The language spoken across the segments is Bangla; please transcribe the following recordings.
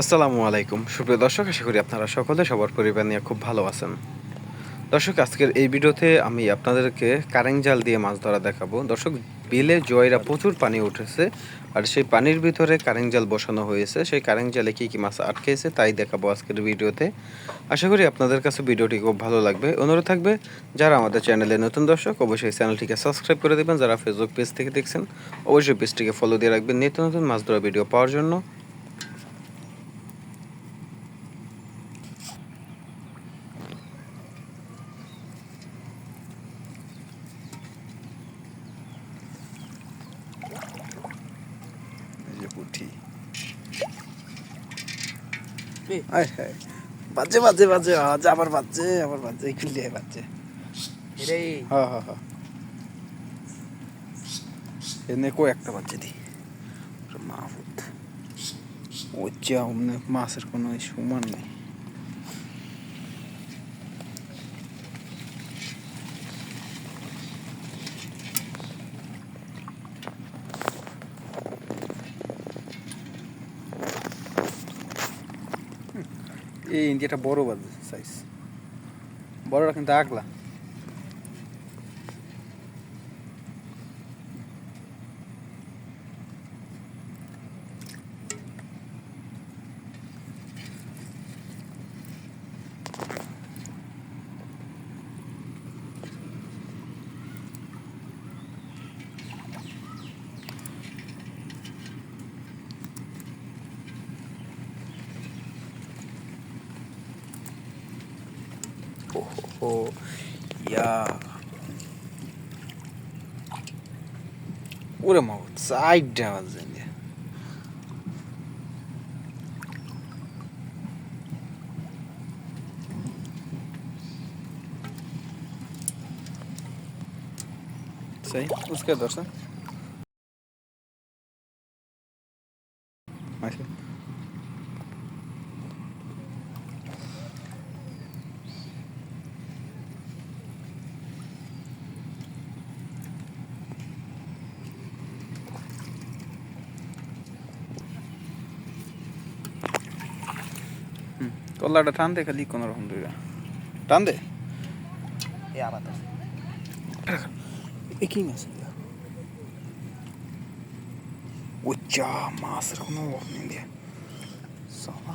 আসসালামু আলাইকুম। সুপ্রিয় দর্শক, আশা করি আপনারা সকলে সবার পরিবার নিয়ে খুব ভালো আছেন। দর্শক, আজকের এই ভিডিওতে আমি আপনাদেরকে কারেং জাল দিয়ে মাছ ধরা দেখাবো। দর্শক বিলে জয়রা প্রচুর পানি উঠেছে আর সেই পানির ভিতরে কারেং জাল বসানো হয়েছে। সেই কারেং জালে কী কী মাছ আটকেছে তাই দেখাবো আজকের ভিডিওতে। আশা করি আপনাদের কাছে ভিডিওটি খুব ভালো লাগবে। অনুরোধ থাকবে, যারা আমাদের চ্যানেলে নতুন দর্শক, অবশ্যই চ্যানেলটিকে সাবস্ক্রাইব করে দেবেন। যারা ফেসবুক পেজ থেকে দেখছেন, অবশ্যই পেজটিকে ফলো দিয়ে রাখবেন। নিত্য নতুন মাছ ধরা ভিডিও পাওয়ার জন্য। যে পুঁটি বাজে বাজে বাজে আজ আবার বাজে আবার বাজে খুলে বাজে। হ্যাঁ হ্যাঁ হ্যাঁ এনে কো একটা বাজে দি। মাহফুদ ওই যা মাছের কোনো সমান নেই। এই ইন্ডিয়াটা বড় বাজে সাইজ বড়টা কিন্তু আগলা। oh, yeah. What am I outside does in there? सही उसके दर्शन তোল্লাটা টান দে খালি কোনো রকম দুইটা টান দে এ আলাদা একই মাছ ও চা মাছের কোনো অভাব নেই দিয়ে সালা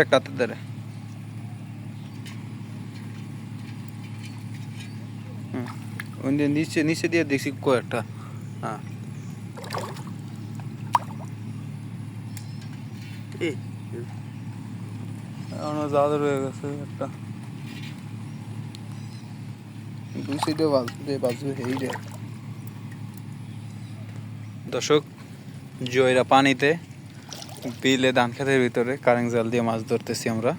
একটাতে ধরে হুম নিচে নিচে দিয়ে দেখছি কয়েকটা হ্যাঁ। এখনও জাদর গেছে একটা। দুই সাইডে বাজবে বাজবে রে। দর্শক জয়রা পানিতে বিলে ধান খেতের ভিতরে কারেং জাল দিয়ে মাছ ধরতেছি আমরা।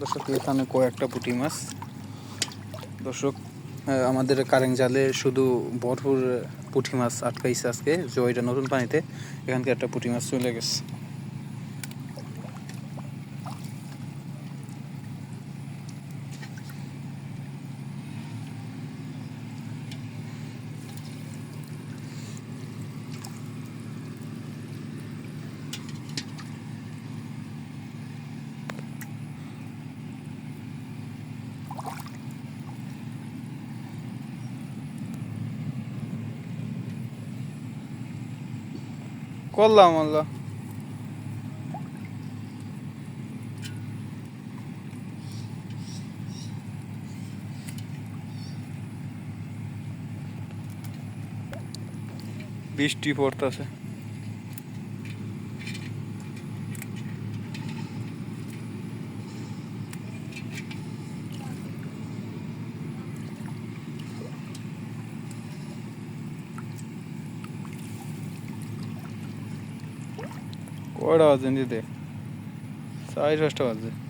দর্শক এখানে কয়েকটা পুঁটি মাছ। দর্শক আমাদের কারেং জালে শুধু ভরপুর পুঁটি মাছ আটকাইছে আজকে জয়টা নতুন পানিতে এখানকার একটা পুঁটি মাছ চলে গেছে। করলাম আল্লাহ। বৃষ্টি পড়তেছে। কয়টা বাজে নিতে। সাড়ে পাঁচটা বাজে।